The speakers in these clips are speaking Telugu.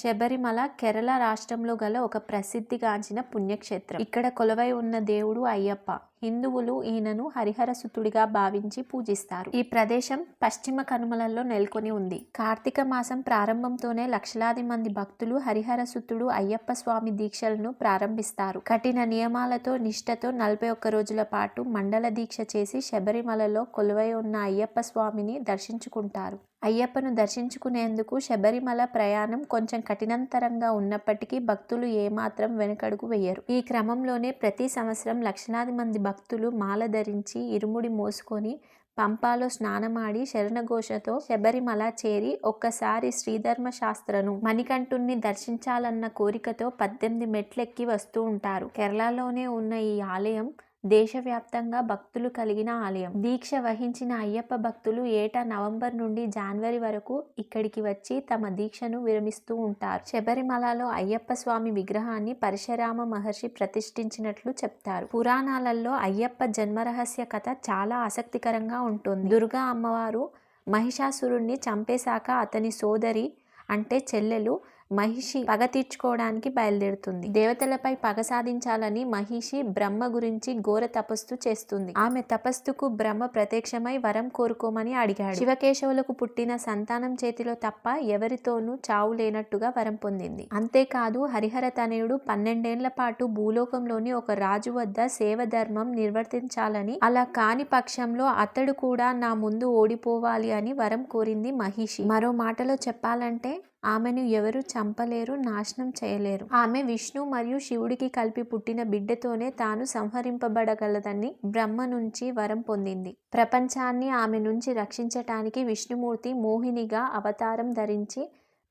శబరిమల కేరళ రాష్ట్రంలో గల ఒక ప్రసిద్ధిగాంచిన పుణ్యక్షేత్రం. ఇక్కడ కొలువై ఉన్న దేవుడు అయ్యప్ప. హిందువులు ఈయనను హరిహరసుతుడిగా భావించి పూజిస్తారు. ఈ ప్రదేశం పశ్చిమ కనుమలలో నెలకొని ఉంది. కార్తీక మాసం ప్రారంభంతోనే లక్షలాది మంది భక్తులు హరిహరసుతుడు అయ్యప్ప స్వామి దీక్షలను ప్రారంభిస్తారు. కఠిన నియమాలతో నిష్ఠతో నలభై ఒక్క రోజుల పాటు మండల దీక్ష చేసి శబరిమలలో కొలువై ఉన్న అయ్యప్ప స్వామిని దర్శించుకుంటారు. అయ్యప్పను దర్శించుకునేందుకు శబరిమల ప్రయాణం కొంచెం కఠినంతరంగా ఉన్నప్పటికీ భక్తులు ఏమాత్రం వెనుకడుగు వేయరు. ఈ క్రమంలోనే ప్రతి సంవత్సరం లక్షలాది మంది భక్తులు మాల ధరించి ఇరుముడి మోసుకొని పంపాలో స్నానమాడి శరణఘోషతో శబరిమల చేరి ఒక్కసారి శ్రీధర్మ శాస్త్రను మణికంఠుణ్ణి దర్శించాలన్న కోరికతో పద్దెనిమిది మెట్లెక్కి వస్తూ ఉంటారు. కేరళలోనే ఉన్న ఈ ఆలయం దేశవ్యాప్తంగా భక్తులు కలిగిన ఆలయం. దీక్ష వహించిన అయ్యప్ప భక్తులు ఏటా నవంబర్ నుండి జనవరి వరకు ఇక్కడికి వచ్చి తమ దీక్షను విరమిస్తూ ఉంటారు. శబరిమలలో అయ్యప్ప స్వామి విగ్రహాన్ని పరశురామ మహర్షి ప్రతిష్ఠించినట్లు చెప్తారు. పురాణాలలో అయ్యప్ప జన్మరహస్య కథ చాలా ఆసక్తికరంగా ఉంటుంది. దుర్గా అమ్మవారు మహిషాసురుణ్ణి చంపేశాక అతని సోదరి అంటే చెల్లెలు మహిషి పగ తీర్చుకోవడానికి బయలుదేరుతుంది. దేవతలపై పగ సాధించాలని మహిషి బ్రహ్మ గురించి ఘోర తపస్సు చేస్తుంది. ఆమె తపస్సుకు బ్రహ్మ ప్రత్యక్షమై వరం కోరుకోమని అడిగాడు. శివకేశవులకు పుట్టిన సంతానం చేతిలో తప్ప ఎవరితోనూ చావు లేనట్టుగా వరం పొందింది. అంతేకాదు హరిహర తనయుడు పన్నెండేళ్ళ పాటు భూలోకంలోని ఒక రాజు వద్ద సేవ ధర్మం నిర్వర్తించాలని అలా కాని పక్షంలో అతడు కూడా నా ముందు ఓడిపోవాలి అని వరం కోరింది మహిషి. మరో మాటలో చెప్పాలంటే ఆమెను ఎవరు చంపలేరు నాశనం చేయలేరు. ఆమె విష్ణు మరియు శివుడికి కలిపి పుట్టిన బిడ్డతోనే తాను సంహరింపబడగలదని బ్రహ్మ నుంచి వరం పొందింది. ప్రపంచాన్ని ఆమె నుంచి రక్షించటానికి విష్ణుమూర్తి మోహినిగా అవతారం ధరించి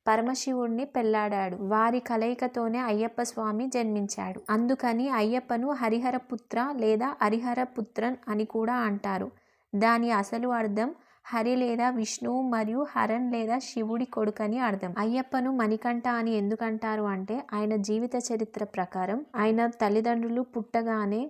పరమశివుణ్ణి పెళ్ళాడాడు. వారి కలయికతోనే అయ్యప్ప స్వామి జన్మించాడు. అందుకని అయ్యప్పను హరిహర పుత్ర లేదా హరిహర పుత్రన్ అని కూడా అంటారు. దాని అసలు అర్థం హరి లేదా విష్ణువు మరియు హరణ్ లేదా శివుడి కొడుకని అర్థం. అయ్యప్పను మణికంఠ అని ఎందుకంటారు అంటే ఆయన జీవిత చరిత్ర ప్రకారం ఆయన తల్లిదండ్రులు పుట్టగానే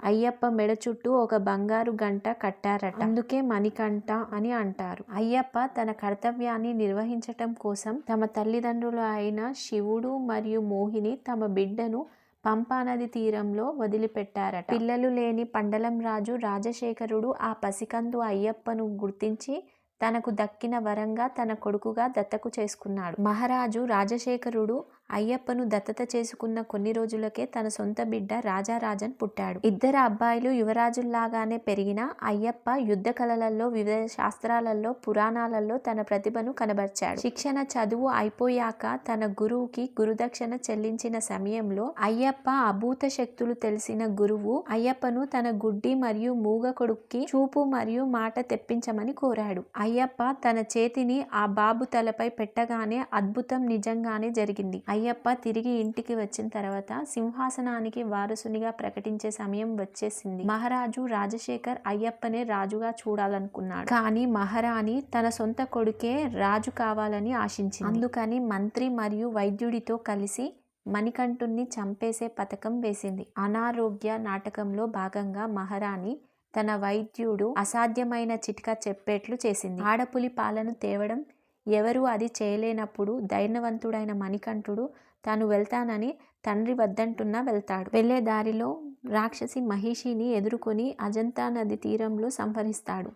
అయ్యప్ప మెడ చుట్టూ ఒక బంగారు గంట కట్టారట. అందుకే మణికంఠ అని అంటారు. అయ్యప్ప తన కర్తవ్యాన్ని నిర్వహించటం కోసం తమ తల్లిదండ్రులు అయిన శివుడు మరియు మోహిని తమ బిడ్డను పంపానది తీరంలో వదిలిపెట్టారట. పిల్లలు లేని పండలం రాజు రాజశేఖరుడు ఆ పసికందు అయ్యప్పను గుర్తించి తనకు దక్కిన వరంగా తన కొడుకుగా దత్తకు చేసుకున్నాడు. మహారాజు రాజశేఖరుడు అయ్యప్పను దత్తత చేసుకున్న కొన్ని రోజులకే తన సొంత బిడ్డ రాజారాజన్ పుట్టాడు. ఇద్దరు అబ్బాయిలు యువరాజుల్లాగానే పెరిగిన అయ్యప్ప యుద్ధ కళలలో వివిధ శాస్త్రాలలో పురాణాలలో తన ప్రతిభను కనబర్చాడు. శిక్షణ చదువు అయిపోయాక తన గురువుకి గురుదక్షిణ చెల్లించిన సమయంలో అయ్యప్ప అభూత శక్తులు తెలిసిన గురువు అయ్యప్పను తన గుడ్డి మరియు మూగ కొడుక్కి చూపు మరియు మాట తెప్పించమని కోరాడు. అయ్యప్ప తన చేతిని ఆ బాబు తలపై పెట్టగానే అద్భుతం నిజంగానే జరిగింది. అయ్యప్ప తిరిగి ఇంటికి వచ్చిన తర్వాత సింహాసనానికి వారసునిగా ప్రకటించే సమయం వచ్చేసింది. మహారాజు రాజశేఖర్ అయ్యప్పనే రాజుగా చూడాలనుకున్నాడు. కానీ మహారాణి తన సొంత కొడుకే రాజు కావాలని ఆశించింది. అందుకని మంత్రి మరియు వైద్యుడితో కలిసి మణికంఠుణ్ణి చంపేసే పథకం వేసింది. అనారోగ్య నాటకంలో భాగంగా మహారాణి తన వైద్యుడు అసాధ్యమైన చిట్కా చెప్పేట్లు చేసింది. ఆడపులి పాలను తేవడం ఎవరు అది చేయలేనప్పుడు ధైర్యవంతుడైన మణికంఠుడు తాను వెళ్తానని తండ్రి వద్దంటున్నా వెళ్తాడు. వెళ్ళే దారిలో రాక్షసి మహిషిని ఎదుర్కొని అజంతా నది తీరంలో సంహరిస్తాడు.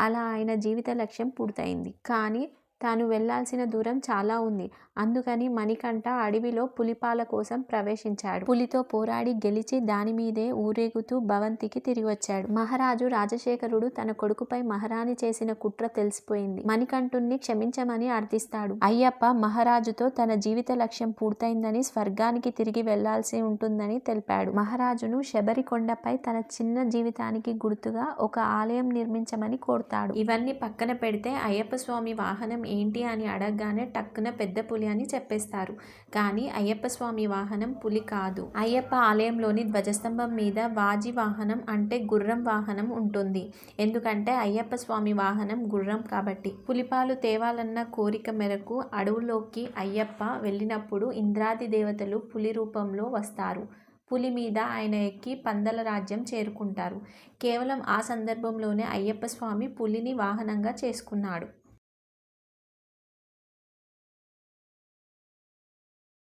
అలా ఆయన జీవిత లక్ష్యం పూర్తయింది. కానీ తాను వెళ్ళాల్సిన దూరం చాలా ఉంది. అందుకని మణికంఠ అడవిలో పులిపాల కోసం ప్రవేశించాడు. పులితో పోరాడి గెలిచి దాని మీదే ఊరేగుతూ భవంతికి తిరిగి వచ్చాడు మహారాజు రాజశేఖరుడు తన కొడుకుపై మహారాణి చేసిన కుట్ర తెలిసిపోయింది. మణికంఠుణ్ణి క్షమించమని అర్థిస్తాడు. అయ్యప్ప మహారాజుతో తన జీవిత లక్ష్యం పూర్తయిందని స్వర్గానికి తిరిగి వెళ్ళాల్సి ఉంటుందని తెలిపాడు. మహారాజును శబరికొండపై తన చిన్న జీవితానికి గుర్తుగా ఒక ఆలయం నిర్మించమని కోరుతాడు. ఇవన్నీ పక్కన పెడితే అయ్యప్ప స్వామి వాహనం ఏంటి అని అడగగానే టక్కున పెద్ద పులి అని చెప్పేస్తారు. కానీ అయ్యప్ప స్వామి వాహనం పులి కాదు. అయ్యప్ప ఆలయంలోని ధ్వజస్తంభం మీద వాజి వాహనం అంటే గుర్రం వాహనం ఉంటుంది. ఎందుకంటే అయ్యప్ప స్వామి వాహనం గుర్రం కాబట్టి. పులిపాలు తేవాలన్న కోరిక మేరకు అడవులోకి అయ్యప్ప వెళ్ళినప్పుడు ఇంద్రాది దేవతలు పులి రూపంలో వస్తారు. పులి మీద ఆయన ఎక్కి పందల రాజ్యం చేరుకుంటారు. కేవలం ఆ సందర్భంలోనే అయ్యప్ప స్వామి పులిని వాహనంగా చేసుకున్నాడు.